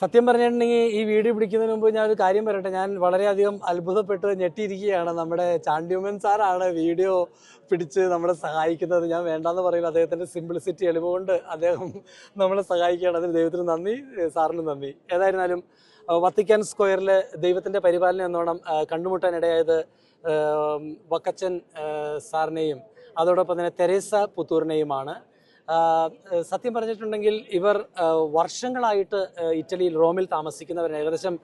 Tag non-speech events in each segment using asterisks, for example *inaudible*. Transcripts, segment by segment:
സത്യം പറഞ്ഞിട്ടുണ്ടെങ്കിൽ ഈ വീഡിയോ പിടിക്കുന്നതിന് മുമ്പ് ഞാൻ ഒരു കാര്യം പറയട്ടെ. ഞാൻ വളരെയധികം അത്ഭുതപ്പെട്ട് ഞെട്ടിയിരിക്കുകയാണ്. നമ്മുടെ ചാണ്ടിയുമൻ സാറാണ് വീഡിയോ പിടിച്ച് നമ്മളെ സഹായിക്കുന്നത്. ഞാൻ വേണ്ടാന്ന് പറയില്ല അദ്ദേഹത്തിന്റെ സിംപ്ലിസിറ്റി എളിവ് കൊണ്ട് അദ്ദേഹം നമ്മളെ സഹായിക്കുകയാണ്. അതിന് ദൈവത്തിന് നന്ദി സാറിനും നന്ദി. ഏതായിരുന്നാലും വത്തിക്കാൻ സ്ക്വയറിലെ ദൈവത്തിന്റെ പരിപാലനം എന്നോണം കണ്ടുമുട്ടാനിടയായത് വക്കച്ചൻ സാറിനെയും അതോടൊപ്പം തന്നെ തെരേസ ഏഹ് സത്യം പറഞ്ഞിട്ടുണ്ടെങ്കിൽ ഇവർ വർഷങ്ങളായിട്ട് ഇറ്റലിയിൽ റോമിൽ താമസിക്കുന്നവരാണ്. ഏകദേശം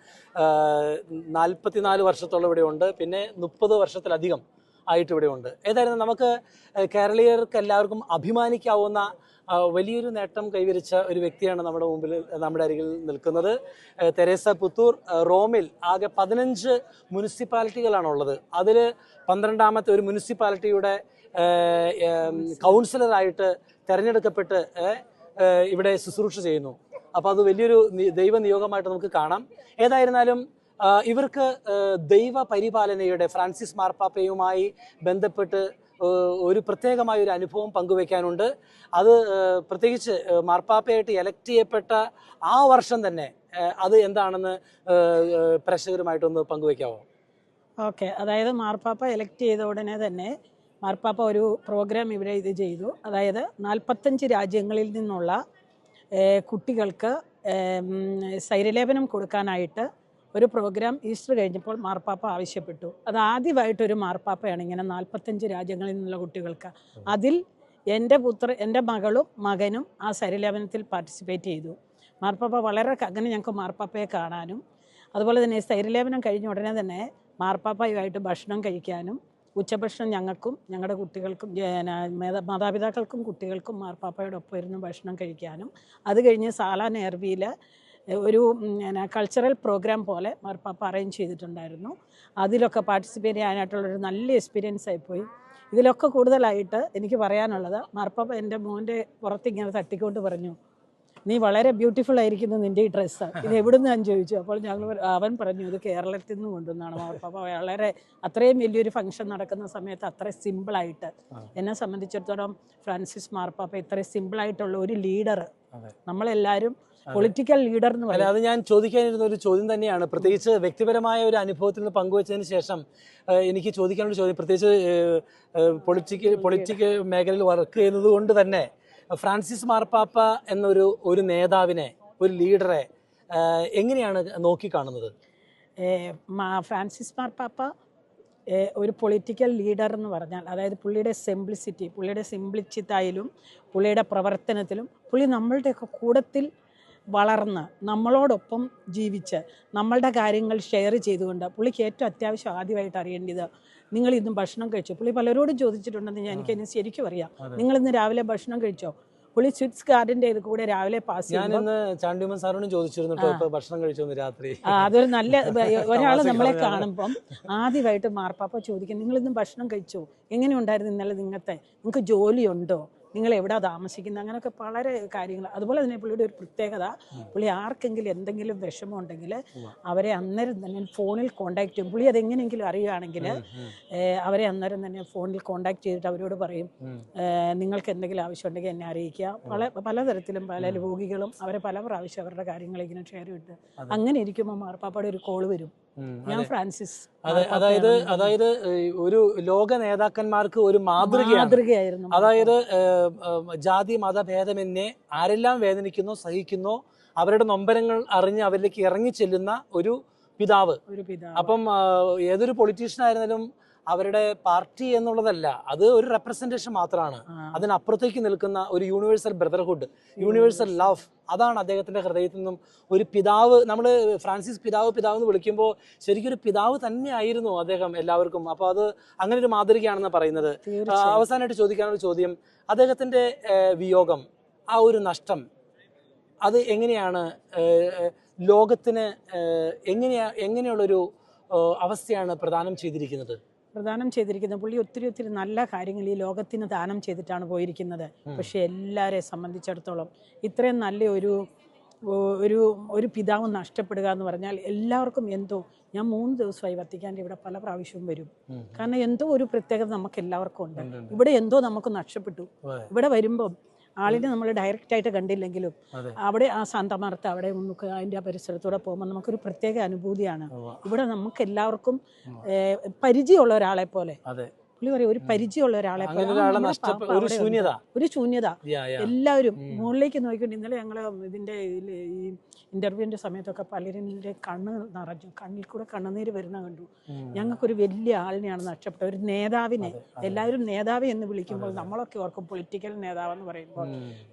നാൽപ്പത്തിനാല് വർഷത്തോളം ഇവിടെ ഉണ്ട്. പിന്നെ മുപ്പത് വർഷത്തിലധികം ആയിട്ട് ഇവിടെ ഉണ്ട്. ഏതായിരുന്നു നമുക്ക് കേരളീയർക്ക് എല്ലാവർക്കും അഭിമാനിക്കാവുന്ന വലിയൊരു നേട്ടം കൈവരിച്ച ഒരു വ്യക്തിയാണ് നമ്മുടെ മുമ്പിൽ നമ്മുടെ അരികിൽ നിൽക്കുന്നത്. തെരേസ പുത്തൂർ റോമിൽ ആകെ പതിനഞ്ച് മുനിസിപ്പാലിറ്റികളാണുള്ളത്. അതിൽ പന്ത്രണ്ടാമത്തെ ഒരു മുനിസിപ്പാലിറ്റിയുടെ കൗൺസിലറായിട്ട് തെരഞ്ഞെടുക്കപ്പെട്ട് ഇവിടെ ശുശ്രൂഷ ചെയ്യുന്നു. അപ്പോൾ അത് വലിയൊരു ദൈവ നിയോഗമായിട്ട് നമുക്ക് കാണാം. ഏതായിരുന്നാലും ഇവർക്ക് ദൈവ പരിപാലനയുടെ ഫ്രാൻസിസ് മാർപ്പാപ്പയുമായി ബന്ധപ്പെട്ട് ഒരു പ്രത്യേകമായ ഒരു അനുഭവം പങ്കുവെക്കാനുണ്ട്. അത് പ്രത്യേകിച്ച് മാർപ്പാപ്പയായിട്ട് എലക്ട് ചെയ്യപ്പെട്ട ആ വർഷം തന്നെ അത് എന്താണെന്ന് പ്രേക്ഷകരുമായിട്ടൊന്ന് പങ്കുവെക്കാവോ? ഓക്കെ. അതായത് മാർപ്പാപ്പ എലക്ട് ചെയ്ത ഉടനെ തന്നെ മാർപ്പാപ്പ ഒരു പ്രോഗ്രാം ഇവിടെ ഇത് ചെയ്തു. അതായത് നാൽപ്പത്തഞ്ച് രാജ്യങ്ങളിൽ നിന്നുള്ള കുട്ടികൾക്ക് സൈരലേപനം കൊടുക്കാനായിട്ട് ഒരു പ്രോഗ്രാം ഈസ്റ്റർ കഴിഞ്ഞപ്പോൾ മാർപ്പാപ്പ ആവശ്യപ്പെട്ടു. അത് ആദ്യമായിട്ടൊരു മാർപ്പാപ്പയാണ് ഇങ്ങനെ നാൽപ്പത്തഞ്ച് രാജ്യങ്ങളിൽ നിന്നുള്ള കുട്ടികൾക്ക്. അതിൽ എന്റെ പുത്ര എന്റെ മകളും മകനും ആ സൈരലേപനത്തിൽ പാർട്ടിസിപ്പേറ്റ് ചെയ്തു. മാർപ്പാപ്പ വളരെ അങ്ങനെ ഞങ്ങൾക്ക് മാർപ്പാപ്പയെ കാണാനും അതുപോലെ തന്നെ സൈരലേപനം കഴിഞ്ഞ ഉടനെ തന്നെ മാർപ്പാപ്പയുമായിട്ട് ഭക്ഷണം കഴിക്കാനും ഉച്ചഭക്ഷണം ഞങ്ങൾക്കും ഞങ്ങളുടെ കുട്ടികൾക്കും മാതാപിതാക്കൾക്കും കുട്ടികൾക്കും മാർപ്പാപ്പയോടൊപ്പം ഇരുന്ന് ഭക്ഷണം കഴിക്കാനും. അത് കഴിഞ്ഞ് സാല നേർവിയിൽ ഒരു കൾച്ചറൽ പ്രോഗ്രാം പോലെ മാർപ്പാപ്പ അറേഞ്ച് ചെയ്തിട്ടുണ്ടായിരുന്നു. അതിലൊക്കെ പാർട്ടിസിപ്പേറ്റ് ചെയ്യാനായിട്ടുള്ളൊരു നല്ല എക്സ്പീരിയൻസ് ആയിപ്പോയി. ഇതിലൊക്കെ കൂടുതലായിട്ട് എനിക്ക് പറയാനുള്ളത് മാർപ്പാപ്പ എന്റെ മോന്റെ പുറത്തിങ്ങനെ തട്ടിക്കൊണ്ട് പറഞ്ഞു നീ വളരെ ബ്യൂട്ടിഫുൾ ആയിരിക്കുന്നു നിന്റെ ഈ ഡ്രസ്സ് ഇത് എവിടുന്ന് ഞാൻ ചോദിച്ചു? അപ്പോൾ ഞങ്ങൾ അവൻ പറഞ്ഞു ഇത് കേരളത്തിൽ നിന്ന് കൊണ്ടുവന്നാണ് മാർപ്പാപ്പ വളരെ അത്രയും വലിയൊരു ഫംഗ്ഷൻ നടക്കുന്ന സമയത്ത് അത്ര സിമ്പിളായിട്ട് എന്നെ സംബന്ധിച്ചിടത്തോളം ഫ്രാൻസിസ് മാർപ്പാപ്പ ഇത്രയും സിമ്പിളായിട്ടുള്ള ഒരു ലീഡർ നമ്മളെല്ലാരും നമ്മളെല്ലാവരും പൊളിറ്റിക്കൽ ലീഡർ എന്ന് പറയുന്നത് പറയും. അത് ഞാൻ ചോദിക്കാനിരുന്ന ഒരു ചോദ്യം തന്നെയാണ്. പ്രത്യേകിച്ച് വ്യക്തിപരമായ ഒരു അനുഭവത്തിൽ നിന്ന് പങ്കുവച്ചതിന് ശേഷം എനിക്ക് ചോദിക്കാനുള്ള ചോദ്യം. പ്രത്യേകിച്ച് പൊളിറ്റിക്കൽ പൊളിറ്റിക്കൽ മേഖലയിൽ വർക്ക് ചെയ്യുന്നത് കൊണ്ട് തന്നെ ഫ്രാൻസിസ് മാർപ്പാപ്പ എന്നൊരു ഒരു നേതാവിനെ ഒരു ലീഡറെ എങ്ങനെയാണ് നോക്കിക്കാണുന്നത്? കാണുന്നത് ഫ്രാൻസിസ് മാർപ്പാപ്പ ഒരു പൊളിറ്റിക്കൽ ലീഡർ എന്ന് പറഞ്ഞാൽ അതായത് പുള്ളിയുടെ സിംപ്ലിസിറ്റി പുള്ളിയുടെ സിംപ്ലിച്ചിത്തായാലും പുള്ളിയുടെ പ്രവർത്തനത്തിലും പുള്ളി നമ്മളുടെയൊക്കെ കൂടത്തിൽ വളർന്ന് നമ്മളോടൊപ്പം ജീവിച്ച് നമ്മളുടെ കാര്യങ്ങൾ ഷെയർ ചെയ്തുകൊണ്ട് പുള്ളിക്ക് ഏറ്റവും അത്യാവശ്യം ആദ്യമായിട്ട് അറിയേണ്ടത് നിങ്ങൾ ഇന്നും ഭക്ഷണം കഴിച്ചോ? പുള്ളി പലരോടും ചോദിച്ചിട്ടുണ്ടെന്ന് ഞാൻ എനിക്ക് ശരിക്കും അറിയാം. നിങ്ങൾ ഇന്ന് രാവിലെ ഭക്ഷണം കഴിച്ചോ? പുള്ളി സ്വിറ്റ്സ് ഗാർഡിന്റെ ഇത് കൂടെ രാവിലെ പാസ് സാറിനോടും ചോദിച്ചിരുന്നു ഭക്ഷണം കഴിച്ചു രാത്രി. അതൊരു നല്ല *laughs* ഒരാൾ നമ്മളെ. കാണുമ്പം ആദ്യമായിട്ട് മാർപ്പാപ്പ ചോദിക്കും നിങ്ങൾ ഇന്ന് ഭക്ഷണം കഴിച്ചോ? എങ്ങനെ ഉണ്ടായിരുന്നു ഇന്നലെ നിങ്ങത്തെ? നിങ്ങൾക്ക് ജോലിയുണ്ടോ? നിങ്ങൾ എവിടാ താമസിക്കുന്നത് അങ്ങനെയൊക്കെ വളരെ കാര്യങ്ങൾ അതുപോലെ തന്നെ പുള്ളിയുടെ ഒരു പ്രത്യേകത പുള്ളി ആർക്കെങ്കിലും എന്തെങ്കിലും വിഷമം ഉണ്ടെങ്കിൽ അവരെ അന്നേരം തന്നെ ഫോണിൽ കോണ്ടാക്ട് ചെയ്യും. പുള്ളി അതെങ്ങനെയെങ്കിലും അറിയുകയാണെങ്കിൽ അവരെ അന്നേരം തന്നെ ഫോണിൽ കോണ്ടാക്ട് ചെയ്തിട്ട് അവരോട് പറയും. നിങ്ങൾക്ക് എന്തെങ്കിലും ആവശ്യം ഉണ്ടെങ്കിൽ എന്നെ അറിയിക്കുക. പല പലതരത്തിലും പല രോഗികളും അവരെ പല പ്രാവശ്യം അവരുടെ കാര്യങ്ങൾ ഇങ്ങനെ ഷെയർ ചെയ്തിട്ട് അങ്ങനെ ഇരിക്കുമ്പോൾ മാർപ്പാപ്പയുടെ ഒരു കോൾ വരും. ഞാൻ ഫ്രാൻസിസ് അതെ അതായത് അതായത് ഒരു ലോക നേതാക്കന്മാർക്ക് ഒരു മാതൃകയായിരുന്നു അതായത് ജാതി മത ജാതി മതഭേദമന്യേ ആരെല്ലാം വേദനിക്കുന്നോ സഹിക്കുന്നോ അവരുടെ നൊമ്പരങ്ങൾ അറിഞ്ഞ് അവരിലേക്ക് ഇറങ്ങി ചെല്ലുന്ന ഒരു പിതാവ്. അപ്പം ഏതൊരു പൊളിറ്റീഷ്യൻ ആയിരുന്നാലും അവരുടെ പാർട്ടി എന്നുള്ളതല്ല അത് ഒരു റെപ്രസെന്റേഷൻ മാത്രമാണ് അതിനപ്പുറത്തേക്ക് നിൽക്കുന്ന ഒരു യൂണിവേഴ്സൽ ബ്രദർഹുഡ് യൂണിവേഴ്സൽ ലവ് അതാണ് അദ്ദേഹത്തിന്റെ ഹൃദയത്തിൽ നിന്നും ഒരു പിതാവ് നമ്മൾ ഫ്രാൻസിസ് പിതാവ് പിതാവ് എന്ന് വിളിക്കുമ്പോൾ ശരിക്കും ഒരു പിതാവ് തന്നെയായിരുന്നു അദ്ദേഹം എല്ലാവർക്കും. അപ്പോൾ അത് അങ്ങനെ ഒരു മാതൃകയാണെന്ന് പറയുന്നത്. അവസാനമായിട്ട് ചോദിക്കാനുള്ള ചോദ്യം അദ്ദേഹത്തിന്റെ വിയോഗം ആ ഒരു നഷ്ടം അത് എങ്ങനെയാണ് ലോകത്തിന് എങ്ങനെയാ എങ്ങനെയുള്ളൊരു അവസ്ഥയാണ് പ്രദാനം ചെയ്തിരിക്കുന്നത്? പ്രദാനം ചെയ്തിരിക്കുന്നത് പുള്ളി ഒത്തിരി ഒത്തിരി നല്ല കാര്യങ്ങൾ ഈ ലോകത്തിന് ദാനം ചെയ്തിട്ടാണ് പോയിരിക്കുന്നത്. പക്ഷെ എല്ലാവരെ സംബന്ധിച്ചിടത്തോളം ഇത്രയും നല്ല ഒരു ഒരു ഒരു പിതാവ് നഷ്ടപ്പെടുക എന്ന് പറഞ്ഞാൽ എല്ലാവർക്കും എന്തോ ഞാൻ മൂന്ന് ദിവസമായി വത്തിക്കാന്റെ ഇവിടെ പല പ്രാവശ്യവും വരും. കാരണം എന്തോ ഒരു പ്രത്യേകത നമുക്ക് എല്ലാവർക്കും ഉണ്ട്. ഇവിടെ എന്തോ നമുക്ക് നഷ്ടപ്പെട്ടു. ഇവിടെ വരുമ്പം ആളിനെ നമ്മൾ ഡയറക്റ്റ് ആയിട്ട് കണ്ടില്ലെങ്കിലും അവിടെ ആ സാന്തമാർത്ത അവിടെ നമുക്ക് അതിന്റെ ആ പരിസരത്തൂടെ പോകുമ്പോൾ നമുക്കൊരു പ്രത്യേക അനുഭൂതിയാണ്. ഇവിടെ നമുക്ക് എല്ലാവർക്കും പരിചയമുള്ള ഒരാളെ പോലെ പുള്ളി പറയും ഒരു പരിചയമുള്ള ഒരാളെ ഒരു ശൂന്യത. എല്ലാവരും മുകളിലേക്ക് നോക്കിക്കൊണ്ട് ഇന്നലെ ഞങ്ങൾ ഇതിന്റെ ഈ ഇന്റർവ്യൂവിന്റെ സമയത്തൊക്കെ പലരിന്റെ കണ്ണ് നിറഞ്ഞു. കണ്ണിൽ കൂടെ കണ്ണുനീര് വരുന്ന കണ്ടു. ഞങ്ങൾക്കൊരു വലിയ ആളിനെയാണ് നഷ്ടപ്പെട്ടത്. ഒരു നേതാവിനെ. എല്ലാവരും നേതാവ് എന്ന് വിളിക്കുമ്പോൾ നമ്മളൊക്കെ ഓർക്കും പൊളിറ്റിക്കൽ നേതാവെന്ന് പറയുമ്പോൾ.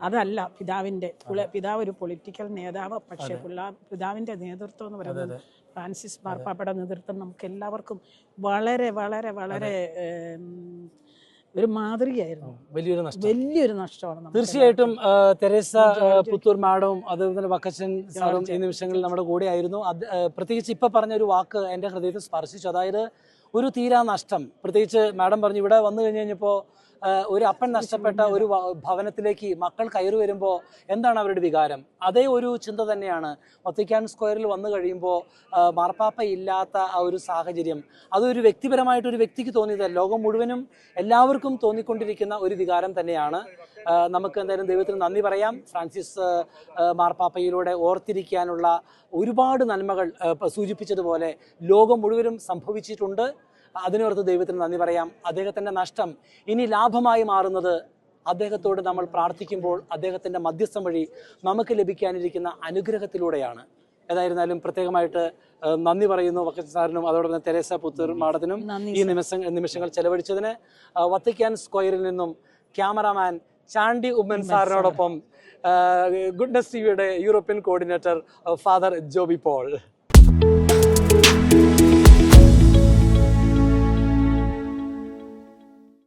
അതല്ല പിതാവിന്റെ പിതാവ് ഒരു പൊളിറ്റിക്കൽ നേതാവ് പക്ഷേ പിതാവിന്റെ നേതൃത്വം എന്ന് പറയുന്നത്. ഫ്രാൻസിസ് മാർപ്പാപ്പയുടെ നേതൃത്വം നമുക്ക് എല്ലാവർക്കും വളരെ വളരെ വളരെ ഒരു മാതൃകയായിരുന്നു. വലിയൊരു നഷ്ടം. വലിയൊരു നഷ്ടമാണ് തീർച്ചയായിട്ടും തെരേസ പുത്തൂർ മാഡവും അതുപോലെ വക്കച്ചൻ സാറും ഈ നിമിഷങ്ങളിൽ നമ്മുടെ കൂടെ ആയിരുന്നു പ്രത്യേകിച്ച് ഇപ്പൊ പറഞ്ഞ ഒരു വാക്ക് എന്റെ ഹൃദയത്തെ സ്പർശിച്ചു. അതായത് ഒരു തീരാ നഷ്ടം. പ്രത്യേകിച്ച് മാഡം പറഞ്ഞു ഇവിടെ വന്നു കഴിഞ്ഞു കഴിഞ്ഞപ്പോൾ ഒരു അപ്പൻ നഷ്ടപ്പെട്ട ഒരു ഭവനത്തിലേക്ക് മക്കൾ കയറി വരുമ്പോൾ എന്താണ് അവരുടെ വികാരം? അതേ ഒരു ചിന്ത തന്നെയാണ്. ഒത്തിക്കാൻ സ്ക്വയറിൽ വന്നു കഴിയുമ്പോൾ മാർപ്പാപ്പ ഇല്ലാത്ത ആ ഒരു സാഹചര്യം. അതൊരു വ്യക്തിപരമായിട്ട് ഒരു വ്യക്തിക്ക് തോന്നിയതല്ല. ലോകം മുഴുവനും എല്ലാവർക്കും തോന്നിക്കൊണ്ടിരിക്കുന്ന ഒരു വികാരം തന്നെയാണ്. നമുക്ക് എന്തായാലും ദൈവത്തിന് നന്ദി പറയാം. ഫ്രാൻസിസ് മാർപ്പാപ്പയിലൂടെ ഓർത്തിരിക്കാനുള്ള ഒരുപാട് നന്മകൾ സൂചിപ്പിച്ചതുപോലെ ലോകം മുഴുവനും സംഭവിച്ചിട്ടുണ്ട്. അതിനോർത്ത് ദൈവത്തിന് നന്ദി പറയാം. അദ്ദേഹത്തിന്റെ നഷ്ടം ഇനി ലാഭമായി മാറുന്നത് അദ്ദേഹത്തോട് നമ്മൾ പ്രാർത്ഥിക്കുമ്പോൾ അദ്ദേഹത്തിന്റെ മധ്യസ്ഥം വഴി നമുക്ക് ലഭിക്കാനിരിക്കുന്ന അനുഗ്രഹത്തിലൂടെയാണ്. ഏതായിരുന്നാലും പ്രത്യേകമായിട്ട് നന്ദി പറയുന്നു വക്കറ്റ് സാറിനും അതോടൊപ്പം തന്നെ തെരേസ പുത്തൂർ മാഡത്തിനും ഈ നിമിഷം നിമിഷങ്ങൾ ചെലവഴിച്ചതിന്. വത്തിക്കാൻ സ്ക്വയറിൽ നിന്നും ക്യാമറാമാൻ ചാണ്ടി ഉമ്മൻ സാറിനോടൊപ്പം ഗുഡ്നസ് ടി വിയുടെ European coordinator father Joby Paul.